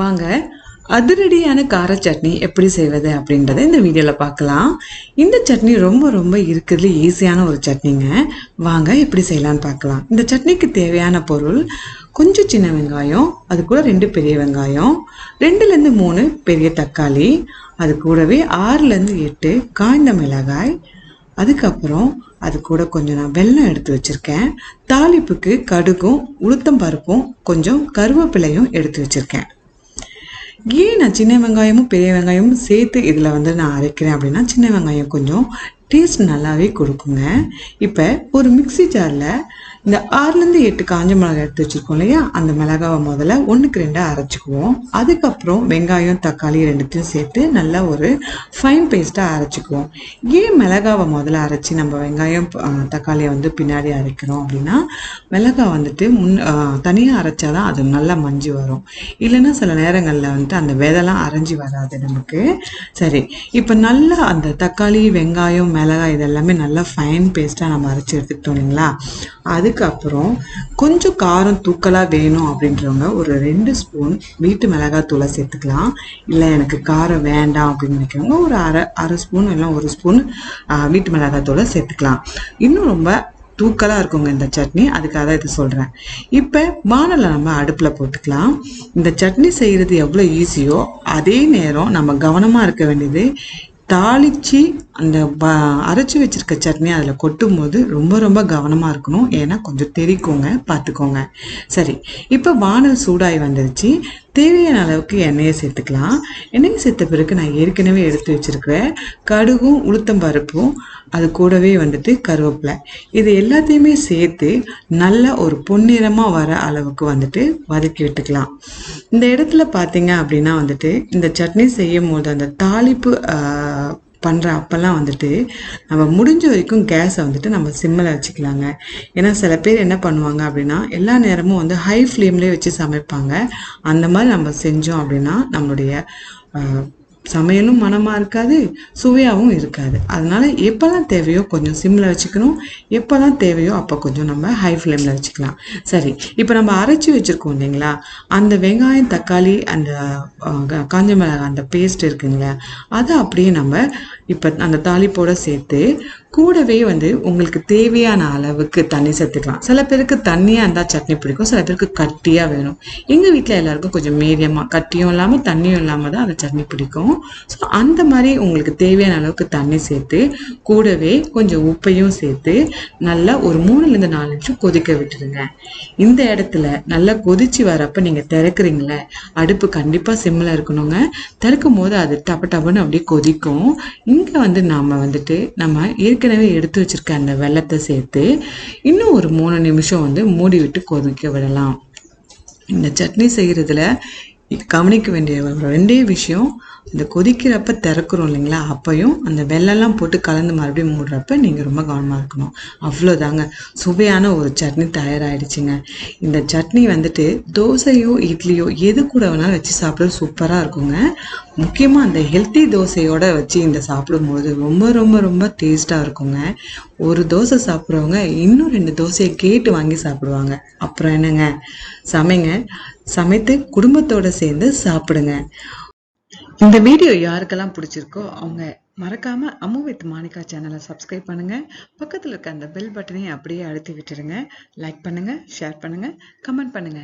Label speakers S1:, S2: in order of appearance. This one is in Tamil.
S1: வாங்க. அதிரடியான கார சட்னி எப்படி செய்வது அப்படின்றத இந்த வீடியோவில் பார்க்கலாம். இந்த சட்னி ரொம்ப ரொம்ப இருக்கிறதுல ஈஸியான ஒரு சட்னிங்க. வாங்க எப்படி செய்யலாம்னு பார்க்கலாம். இந்த சட்னிக்கு தேவையான பொருள் கொஞ்சம் சின்ன வெங்காயம் அது கூட ரெண்டு பெரிய வெங்காயம் ரெண்டுலேருந்து மூணு பெரிய தக்காளி அது கூடவே ஆறுலேருந்து எட்டு காய்ந்த மிளகாய் அதுக்கப்புறம் அது கூட கொஞ்சம் நான் வெல்லம் எடுத்து வச்சுருக்கேன். தாளிப்புக்கு கடுகும் உளுத்தம் பருப்பும் கொஞ்சம் கருவேப்பிலையும் எடுத்து வச்சுருக்கேன். ஏன் நான் சின்ன வெங்காயமும் பெரிய வெங்காயமும் சேர்த்து இதில் வந்து நான் அரைக்கிறேன் அப்படின்னா சின்ன வெங்காயம் கொஞ்சம் டேஸ்ட் நல்லாவே கொடுக்குங்க. இப்போ ஒரு மிக்சி ஜாரில் இந்த ஆறுலேருந்து எட்டு காஞ்ச மிளகாய் எடுத்து வச்சுருக்கோம் இல்லையா? அந்த மிளகாவை முதல்ல ஒன்றுக்கு ரெண்டாக அரைச்சிக்குவோம். அதுக்கப்புறம் வெங்காயம் தக்காளி ரெண்டுத்தையும் சேர்த்து நல்லா ஒரு ஃபைன் பேஸ்ட்டாக அரைச்சிக்குவோம். ஏன் மிளகாவை முதல்ல அரைச்சி நம்ம வெங்காயம் தக்காளியை வந்து பின்னாடி அரைக்கிறோம் அப்படின்னா மிளகாய் வந்துட்டு முன் தனியாக அரைச்சா தான் அது நல்லா மஞ்சு வரும். இல்லைன்னா சில நேரங்களில் வந்துட்டு அந்த விதெல்லாம் அரைஞ்சி வராது நமக்கு. சரி இப்போ நல்லா அந்த தக்காளி வெங்காயம் மிளகாய் இதெல்லாமே நல்லா ஃபைன் பேஸ்ட்டாக நம்ம அரைச்சி எடுத்துக்கிட்டோம் இல்லைங்களா? அதுக்கப்புறம் கொஞ்சம் காரம் தூக்கலாக வேணும் அப்படின்றவங்க ஒரு ரெண்டு ஸ்பூன் வீட்டு மிளகாய் தூளை சேர்த்துக்கலாம். இல்லை எனக்கு காரம் வேண்டாம் அப்படின்னு நினைக்கிறவங்க ஒரு அரை அரை ஸ்பூன் இல்லை ஒரு ஸ்பூன் வீட்டு மிளகாய் தூளை சேர்த்துக்கலாம். இன்னும் ரொம்ப தூக்கலாக இருக்குங்க இந்த சட்னி. அதுக்காக தான் இது சொல்கிறேன் இப்போ வானலை நம்ம அடுப்பில் போட்டுக்கலாம். இந்த சட்னி செய்கிறது எவ்வளோ ஈஸியோ அதே நேரம் நம்ம கவனமாக இருக்க வேண்டியது தாளித்து அந்த அரைச்சி வச்சிருக்க சட்னி அதில் கொட்டும் போது ரொம்ப ரொம்ப கவனமாக இருக்கணும். ஏன்னா கொஞ்சம் தெரிக்கோங்க பார்த்துக்கோங்க சரி இப்போ வானல் சூடாகி வந்துருச்சு. தேவையான அளவுக்கு எண்ணெயை சேர்த்துக்கலாம். எண்ணெயை சேர்த்த பிறகு நான் ஏற்கனவே எடுத்து வச்சிருக்கிறேன் கடுகும் உளுத்தம் பருப்பும் அது கூடவே வந்துட்டு கருவேப்பிலை. இது எல்லாத்தையுமே சேர்த்து நல்ல ஒரு பொன்னிறமாக வர அளவுக்கு வந்துட்டு வதக்கி விட்டுக்கலாம். இந்த இடத்துல பார்த்தீங்க அப்படின்னா வந்துட்டு இந்த சட்னி செய்யும் போது அந்த தாளிப்பு பண்ணுற அப்போல்லாம் வந்துட்டு நம்ம முடிஞ்ச வரைக்கும் கேஸை வந்துட்டு நம்ம சிம்மில் வச்சுக்கலாங்க. ஏன்னா சில பேர் என்ன பண்ணுவாங்க அப்படின்னா எல்லா நேரமும் வந்து ஹை ஃப்ளேம்லேயே வச்சு சமைப்பாங்க. அந்த மாதிரி நம்ம செஞ்சோம் அப்படின்னா நம்மளுடைய சமையலும் மனமாக இருக்காது சுவையாகவும் இருக்காது. அதனால் எப்போல்லாம் தேவையோ கொஞ்சம் சிம்மில் வச்சுக்கணும். எப்போல்லாம் தேவையோ அப்போ கொஞ்சம் நம்ம ஹை ஃப்ளேமில் வச்சுக்கலாம். சரி இப்போ நம்ம அரைச்சி வச்சுருக்கோம் இல்லைங்களா? அந்த வெங்காயம் தக்காளி அந்த காஞ்ச மிளகாய் அந்த பேஸ்ட் இருக்குங்களா? அதை அப்படியே நம்ம இப்போ அந்த தாளிப்போடு சேர்த்து கூடவே வந்து உங்களுக்கு தேவையான அளவுக்கு தண்ணி சேர்த்துக்கலாம். சில பேருக்கு தண்ணியாக இருந்தால் சட்னி பிடிக்கும் சில பேருக்கு கட்டியாக வேணும். எங்கள் வீட்டில் எல்லாருக்கும் கொஞ்சம் மீடியமாக கட்டியும் இல்லாமல் தண்ணியும் இல்லாமல் தான் அந்த சட்னி பிடிக்கும். ஸோ அந்த மாதிரி உங்களுக்கு தேவையான அளவுக்கு தண்ணி சேர்த்து கூடவே கொஞ்சம் உப்பையும் சேர்த்து நல்லா ஒரு மூணுலேருந்து நாலு நிமிஷம் கொதிக்க விட்டுருங்க. இந்த இடத்துல நல்லா கொதிச்சு வரப்போ நீங்கள் திறக்குறீங்களே அடுப்பு கண்டிப்பாக சிம்மில் இருக்கணுங்க. திறக்கும் போது அது டப டப்புன்னு அப்படியே கொதிக்கும். இங்கே வந்து நாம் வந்துட்டு நம்ம ஏற்கனவே எடுத்து வச்சிருக்க அந்த வெள்ளத்தை சேர்த்து இன்னும் ஒரு மூணு நிமிஷம் வந்து மூடி விட்டு கொதிக்க விடலாம். இந்த சட்னி செய்கிறதுல கவனிக்க வேண்டிய ரெண்டே விஷயம் இந்த கொதிக்கிறப்ப திறக்கிறோம் இல்லைங்களா? அப்பையும் அந்த வெள்ளெல்லாம் போட்டு கலந்து மறுபடியும் மூடுறப்ப நீங்கள் ரொம்ப கவனமாக இருக்கணும். அவ்வளோதாங்க சுவையான ஒரு சட்னி தயாராகிடுச்சுங்க இந்த சட்னி வந்துட்டு தோசையோ இட்லியோ எது கூட வேணாலும் வச்சு சாப்பிட சூப்பராக இருக்குங்க. முக்கியமாக அந்த ஹெல்த்தி தோசையோடு வச்சு இந்த சாப்பிடும்போது ரொம்ப ரொம்ப ரொம்ப டேஸ்ட்டாக இருக்குங்க. ஒரு தோசை சாப்பிட்றவங்க இன்னும் ரெண்டு தோசையை கேட்டு வாங்கி சாப்பிடுவாங்க. அப்புறம் என்னங்க? சமைங்க. சமைத்து குடும்பத்தோட சேர்ந்து சாப்பிடுங்க. இந்த வீடியோ யாருக்கெல்லாம் பிடிச்சிருக்கோ அவங்க மறக்காம அம்மு வித் மாணிக்கா சேனலை சப்ஸ்கிரைப் பண்ணுங்க. பக்கத்தில் இருக்க அந்த பெல் பட்டனையும் அப்படியே அழுத்தி விட்டுருங்க. லைக் பண்ணுங்க ஷேர் பண்ணுங்க கமெண்ட் பண்ணுங்க.